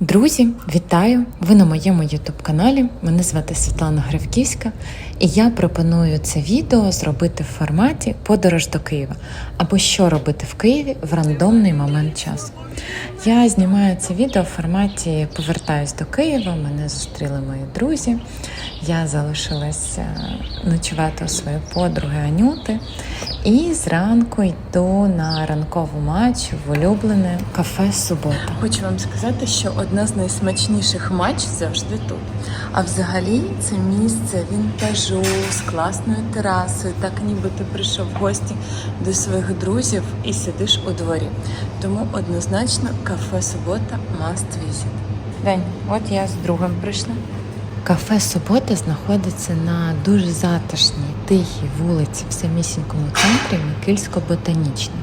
Друзі, вітаю! Ви на моєму youtube каналі. Мене звати Світлана Гривківська, і я пропоную це відео зробити в форматі подорож до Києва або що робити в Києві в рандомний момент часу. Я знімаю це відео в форматі повертаюсь до Києва. Мене зустріли мої друзі. Я залишилася ночувати у своєї подруги Анюти. І зранку йду на ранкову матч в улюблене кафе Субота. Хочу вам сказати, що одна з найсмачніших матч завжди тут. А взагалі це місце вінтажу з класною терасою, так ніби ти прийшов в гості до своїх друзів і сидиш у дворі. Тому однозначно кафе Субота must visit. День, от я з другом прийшла. Кафе Субота знаходиться на дуже затишній, тихій вулиці в самісінькому центрі Микільсько-ботанічній.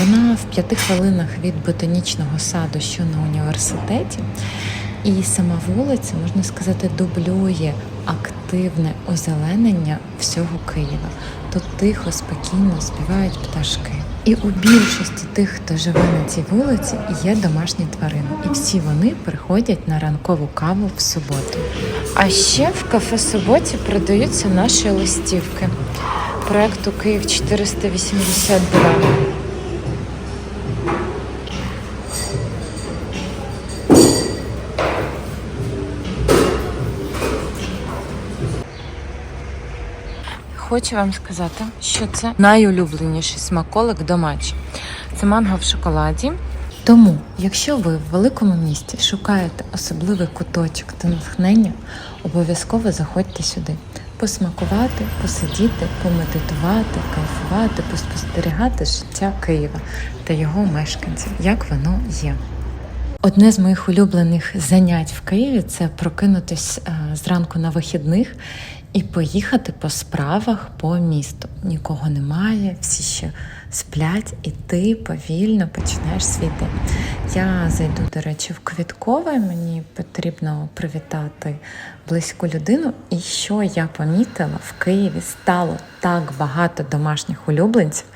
Вона в п'яти хвилинах від ботанічного саду, що на університеті. І сама вулиця, можна сказати, дублює активне озеленення всього Києва. Тут тихо, спокійно співають пташки. І у більшості тих, хто живе на цій вулиці, є домашні тварини, і всі вони приходять на ранкову каву в суботу. А ще в кафе Суботі продаються наші листівки проекту Київ 482. Хочу вам сказати, що це найулюбленіший смаколик до матчі. Це манго в шоколаді. Тому, якщо ви в великому місті шукаєте особливий куточок та натхнення, обов'язково заходьте сюди. Посмакувати, посидіти, помедитувати, кайфувати, поспостерігати життя Києва та його мешканців, як воно є. Одне з моїх улюблених занять в Києві це прокинутись е, зранку на вихідних і поїхати по справах по місту. Нікого немає, всі ще сплять, і ти повільно починаєш свій день. Я зайду, до речі, в квіткове. Мені потрібно привітати близьку людину. І що я помітила, в Києві стало так багато домашніх улюбленців,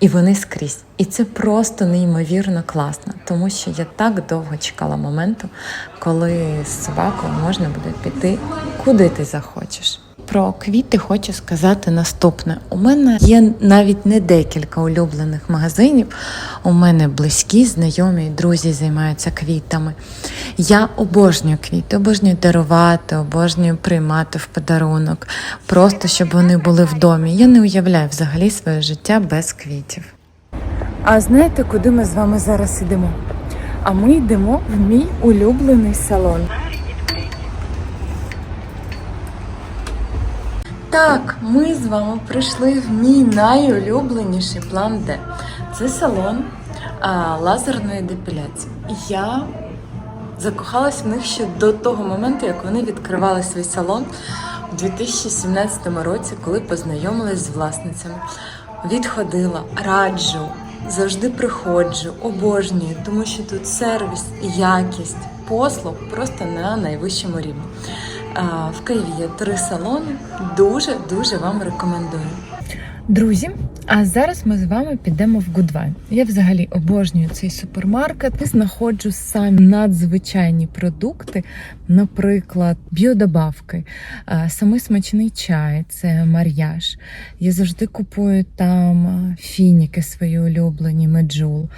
і вони скрізь. І це просто неймовірно класно, тому що я так довго чекала моменту, коли з собакою можна буде піти, куди ти захочеш. Про квіти хочу сказати наступне: у мене є навіть не декілька улюблених магазинів. У мене близькі, знайомі, друзі займаються квітами. Я обожнюю квіти, обожнюю дарувати, обожнюю приймати в подарунок, просто щоб вони були в домі. Я не уявляю взагалі своє життя без квітів. А знаєте, куди ми з вами зараз йдемо? А ми йдемо в мій улюблений салон. Так, ми з вами прийшли в мій найулюбленіший план Д. Це салон а, лазерної депіляції. Я закохалась в них ще до того моменту, як вони відкривали свій салон у 2017 році, коли познайомилась з власницями. Відходила, раджу, завжди приходжу, обожнюю, тому що тут сервіс, якість, послуг просто на найвищому рівні. В Києві є три салони. Дуже дуже вам рекомендую. Друзі, а зараз ми з вами підемо в Гудвайн. Я взагалі обожнюю цей супермаркет і знаходжу самі надзвичайні продукти, наприклад, біодобавки, самий смачний чай, це мар'яж. Я завжди купую там фініки свої улюблені, меджул.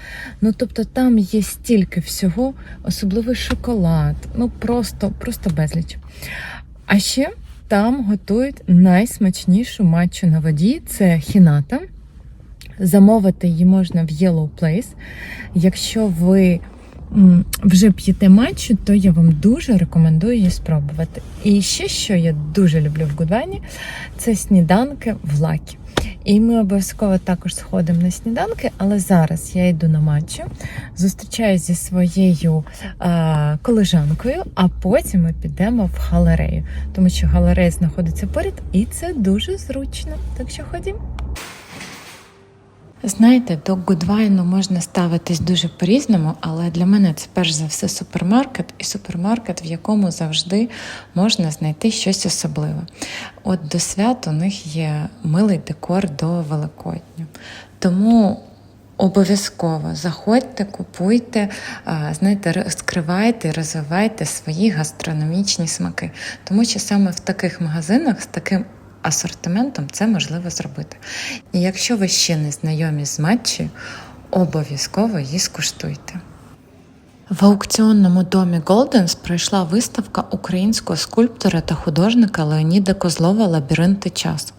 Ну тобто там є стільки всього, особливий шоколад, ну просто, просто безліч. А ще там готують найсмачнішу матчу на воді це хіната. Замовити її можна в Yellow Place. Якщо ви вже п'єте матчу, то я вам дуже рекомендую її спробувати. І ще що я дуже люблю в Гудвайні, це сніданки в лакі. І ми обов'язково також сходимо на сніданки, але зараз я йду на матчу, зустрічаюся зі своєю а, колежанкою, а потім ми підемо в галерею, тому що галерея знаходиться поряд, і це дуже зручно. Так що ходімо. Знаєте, до Гудвайну можна ставитись дуже по-різному, але для мене це перш за все супермаркет, і супермаркет, в якому завжди можна знайти щось особливе. От до свят у них є милий декор до Великодня. Тому Обов'язково заходьте, купуйте, знаєте, розкривайте, розвивайте свої гастрономічні смаки. Тому що саме в таких магазинах з таким асортиментом це можливо зробити. І якщо ви ще не знайомі з матчею, обов'язково її скуштуйте. В аукціонному домі Голденс пройшла виставка українського скульптора та художника Леоніда Козлова Лабіринти часу.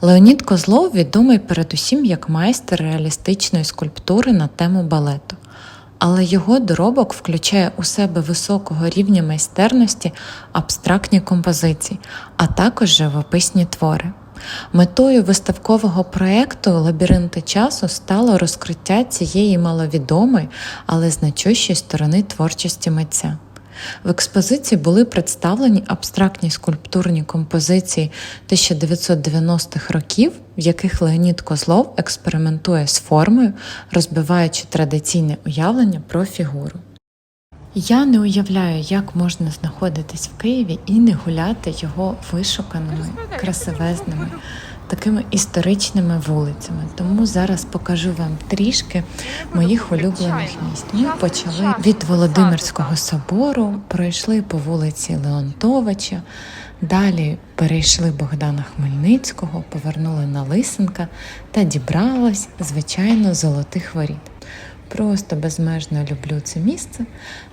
Леонід Козлов відомий передусім як майстер реалістичної скульптури на тему балету, але його доробок включає у себе високого рівня майстерності абстрактні композиції, а також живописні твори. Метою виставкового проєкту Лабіринти часу стало розкриття цієї маловідомої, але значущої сторони творчості митця. В експозиції були представлені абстрактні скульптурні композиції 1990-х років, в яких Леонід Козлов експериментує з формою, розбиваючи традиційне уявлення про фігуру. Я не уявляю, як можна знаходитись в Києві і не гуляти його вишуканими, красивезними, такими історичними вулицями. Тому зараз покажу вам трішки моїх улюблених місць. Ми почали від Володимирського собору, пройшли по вулиці Леонтовича, далі перейшли Богдана Хмельницького, повернули на Лисенка та дібралось, звичайно, золотих воріт. Просто безмежно люблю це місце.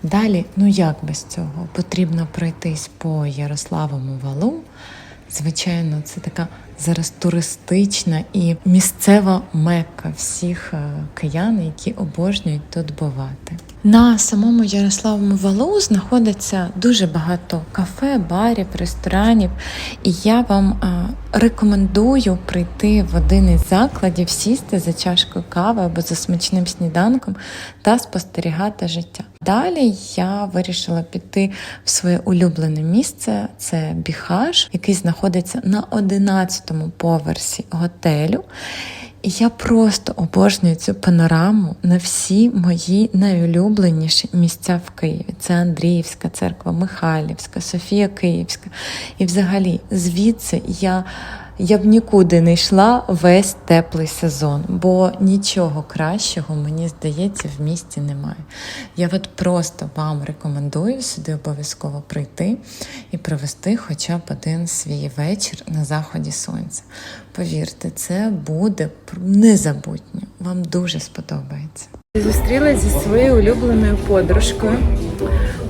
Далі, ну як без цього? Потрібно пройтись по Ярославому валу. Звичайно, це така зараз туристична і місцева мекка всіх е, киян, які обожнюють тут бувати. На самому Ярославому валу знаходиться дуже багато кафе, барів, ресторанів, і я вам рекомендую прийти в один із закладів, сісти за чашкою кави або за смачним сніданком та спостерігати життя. Далі я вирішила піти в своє улюблене місце. Це Біхаш, який знаходиться на 11-му поверсі готелю. І я просто обожнюю цю панораму на всі мої найулюбленіші місця в Києві. Це Андріївська церква, Михайлівська, Софія Київська. І взагалі звідси я. Я б нікуди не йшла весь теплий сезон, бо нічого кращого, мені здається, в місті немає. Я от просто вам рекомендую сюди обов'язково прийти і провести хоча б один свій вечір на заході сонця. Повірте, це буде незабутньо. Вам дуже сподобається. Зустрілася зі своєю улюбленою подружкою,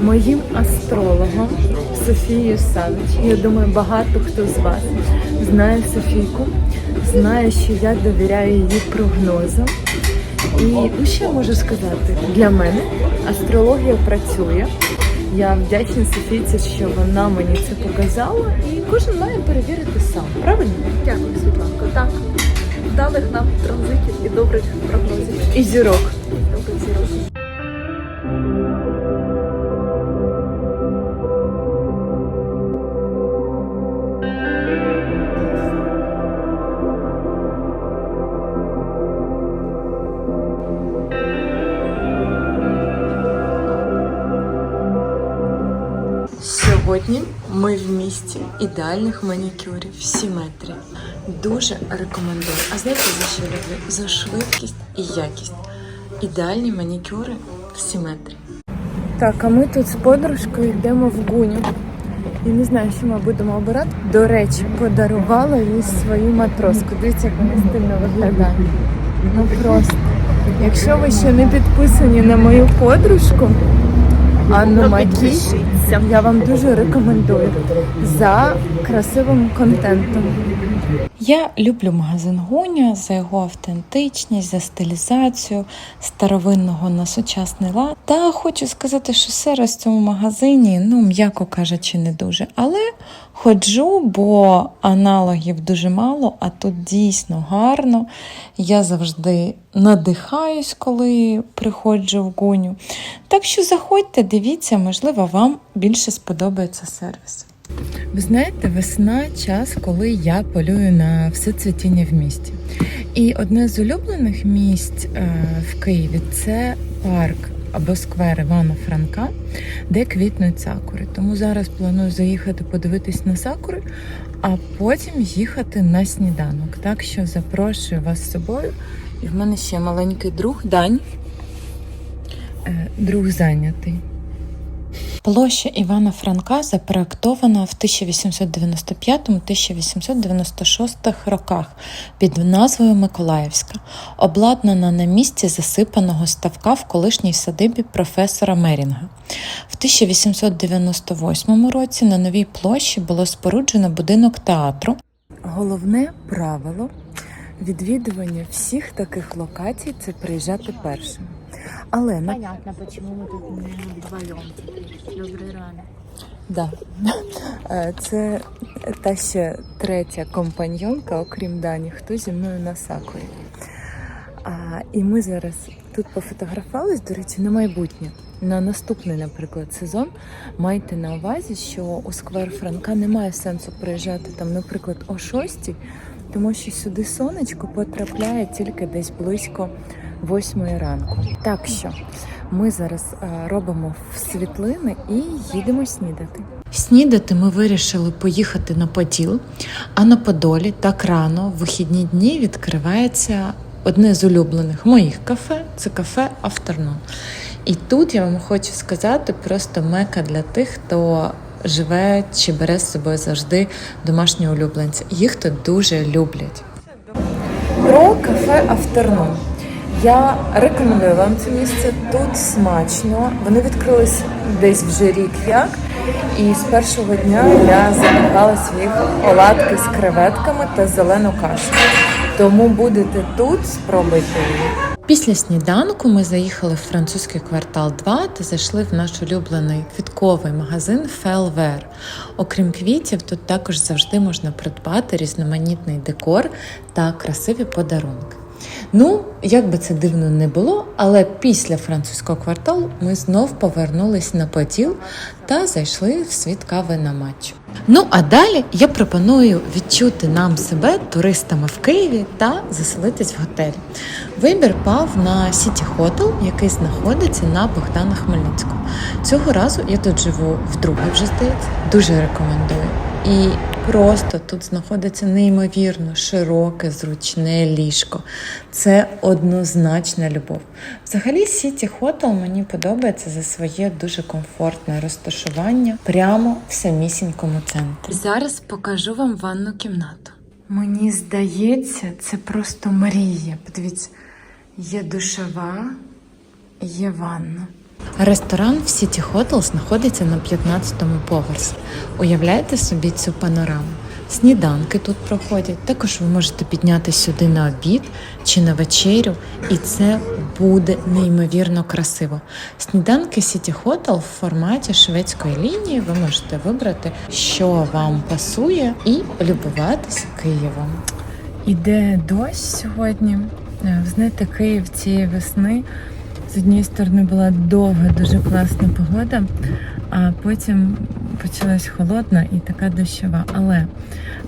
моїм астрологом Софією Савич. Я думаю, багато хто з вас знає Софійку, знає, що я довіряю її прогнозам. І ну, я можу сказати? Для мене астрологія працює. Я вдячна Софійці, що вона мені це показала, і кожен має перевірити сам. Правильно? Дякую, Світланко. Так, вдалих нам транзитів і добрих прогнозів. І зірок. 200 ідеальних манікюрів, в сіметрі. Дуже рекомендую. А знаєте, за що люблю? За швидкість і якість. Ідеальні манікюри в сіметрі. Так, а ми тут з подружкою йдемо в гуню. Я не знаю, що ми будемо обирати. До речі, подарувала їй свою матроску. Дивіться, як вона стильно виглядає. Ну просто. Якщо ви ще не підписані на мою подружку. Анну Макі. я вам дуже рекомендую за красивим контентом. Я люблю магазин Гуня за його автентичність, за стилізацію старовинного на сучасний лад. Та хочу сказати, що сервіс в цьому магазині, ну м'яко кажучи, не дуже. Але ходжу, бо аналогів дуже мало, а тут дійсно гарно. Я завжди надихаюсь, коли приходжу в гуню. Так що заходьте, дивіться, можливо, вам більше сподобається сервіс. Ви знаєте, весна час, коли я полюю на все цвітіння в місті. І одне з улюблених місць е, в Києві це парк або сквер Івана Франка, де квітнуть сакури. Тому зараз планую заїхати подивитись на сакури, а потім їхати на сніданок. Так що запрошую вас з собою І в мене ще маленький друг Дань. Е, Друг зайнятий. Площа Івана Франка запроектована в 1895-1896 роках під назвою Миколаївська, обладнана на місці засипаного ставка в колишній садибі професора Мерінга. В 1898 році на новій площі було споруджено будинок театру, Головне правило відвідування всіх таких локацій це приїжджати першим. Але на Понятно, почему мы тут не вдвоем теперь. Добрый рано. Да. Е, Це та ще третя компаньонка, окрім Дані, хто зі мною на сакурі. А, і ми зараз тут пофотографувались, до речі, на майбутнє. На наступний, наприклад, сезон майте на увазі, що у сквер Франка немає сенсу приїжджати там, наприклад, о 6, тому що сюди сонечко потрапляє тільки десь близько 8 ранку. Так що ми зараз е, робимо світлини і їдемо снідати. Снідати ми вирішили поїхати на Поділ, а на Подолі так рано в вихідні дні відкривається одне з улюблених моїх кафе це кафе Afternoon. І тут я вам хочу сказати просто мека для тих, хто живе чи бере з собою завжди домашні улюбленці. Їх тут дуже люблять. Про кафе Afternoon. Я рекомендую вам це місце. Тут смачно. Вони відкрились десь вже рік як. І з першого дня я замовляла своїх оладки з креветками та зелену кашу. Тому будете тут, спробуйте її. Після сніданку ми заїхали в французький квартал 2 та зайшли в наш улюблений квітковий магазин Фелвер. Окрім квітів, тут також завжди можна придбати різноманітний декор та красиві подарунки. Ну, як би це дивно не було, але після французького кварталу ми знов повернулись на поділ та зайшли в світ кави на матчу. Ну а далі я пропоную відчути нам себе туристами в Києві та заселитись в готелі. Вибір пав на Сіті Хотел, який знаходиться на Богдана Хмельницького. Цього разу я тут живу вдруге вже здається. Дуже рекомендую. І просто тут знаходиться неймовірно широке, зручне ліжко. Це однозначна любов. Взагалі, Сіті Хотел мені подобається за своє дуже комфортне розташування прямо в самісінькому центрі. Зараз покажу вам ванну кімнату. Мені здається, це просто мрія. Подивіться, є душова, є ванна. Ресторан в Сіті Хотел знаходиться на 15-му поверсі. Уявляєте собі цю панораму? Сніданки тут проходять. Також ви можете піднятися сюди на обід чи на вечерю, і це буде неймовірно красиво. Сніданки Сіті Хотел в форматі шведської лінії. Ви можете вибрати, що вам пасує, і любуватися Києвом. Іде дощ сьогодні. Е, знаєте, Київ цієї весни з однієї сторони була довга, дуже класна погода, а потім почалась холодна і така дощова. Але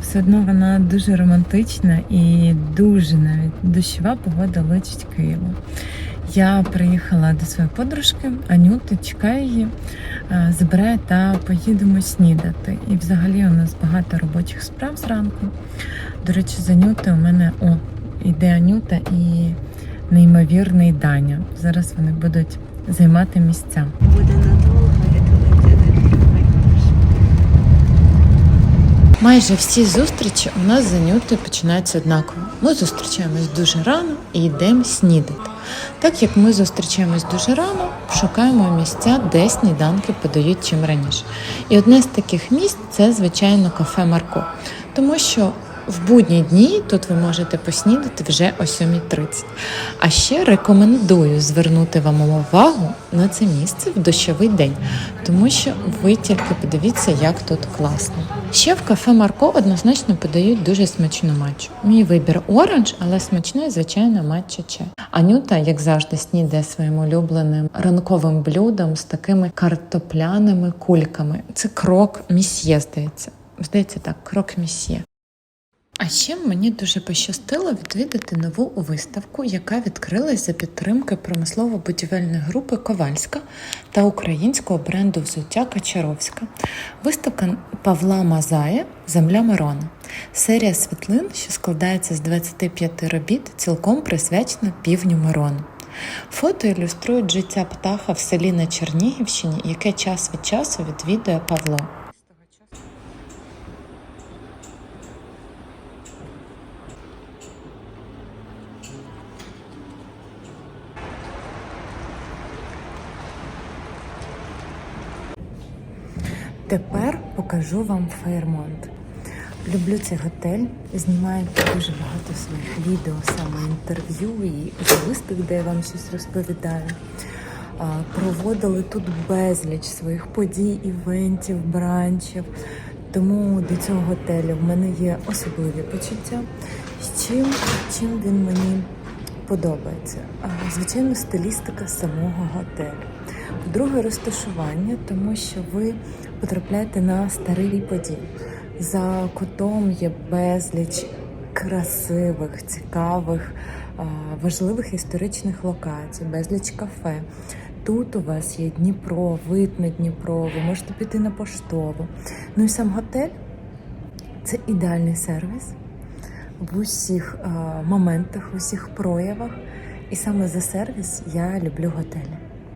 все одно вона дуже романтична і дуже навіть дощова погода личить Києву. Я приїхала до своєї подружки, Анюти, чекаю її, забираю та поїдемо снідати. І взагалі у нас багато робочих справ зранку. До речі, з Анюти у мене о, іде Анюта і неймовірний Даня. Зараз вони будуть займати місця. Буде надовго, будет Майже всі зустрічі у нас з Анютою починаються однаково. Ми зустрічаємось дуже рано і йдемо снідати. Так як ми зустрічаємось дуже рано, шукаємо місця, де сніданки подають чим раніше. І одне з таких місць це, звичайно, кафе Марко. Тому що в будні дні тут ви можете поснідати вже о 7.30. А ще рекомендую звернути вам увагу на це місце в дощовий день, тому що ви тільки подивіться, як тут класно. Ще в кафе Марко однозначно подають дуже смачну матчу. Мій вибір оранж, але смачний, звичайно, матча чай. Анюта, як завжди, снідає своїм улюбленим ранковим блюдом з такими картопляними кульками. Це крок місьє, здається. Здається, так, крок місьє. А ще мені дуже пощастило відвідати нову виставку, яка відкрилась за підтримки промислово-будівельної групи Ковальська та українського бренду взуття Качаровська. Виставка Павла Мазая Земля Мирона. Серія світлин, що складається з 25 робіт, цілком присвячена півню Мирону. Фото ілюструють життя птаха в селі на Чернігівщині, яке час від часу відвідує Павло. Тепер покажу вам Фейрмонт. Люблю цей готель, знімаю дуже багато своїх відео, саме інтерв'ю і особистих, де я вам щось розповідаю. Проводили тут безліч своїх подій, івентів, бранчів. Тому до цього готелю в мене є особливі почуття. З чим, чим він мені подобається? Звичайно, стилістика самого готелю. По-друге, розташування, тому що ви потрапляєте на старий подій. За кутом є безліч красивих, цікавих, важливих історичних локацій, безліч кафе. Тут у вас є Дніпро, вид на Дніпро, ви можете піти на поштову. Ну і сам готель це ідеальний сервіс в усіх моментах, в усіх проявах. І саме за сервіс я люблю готелі.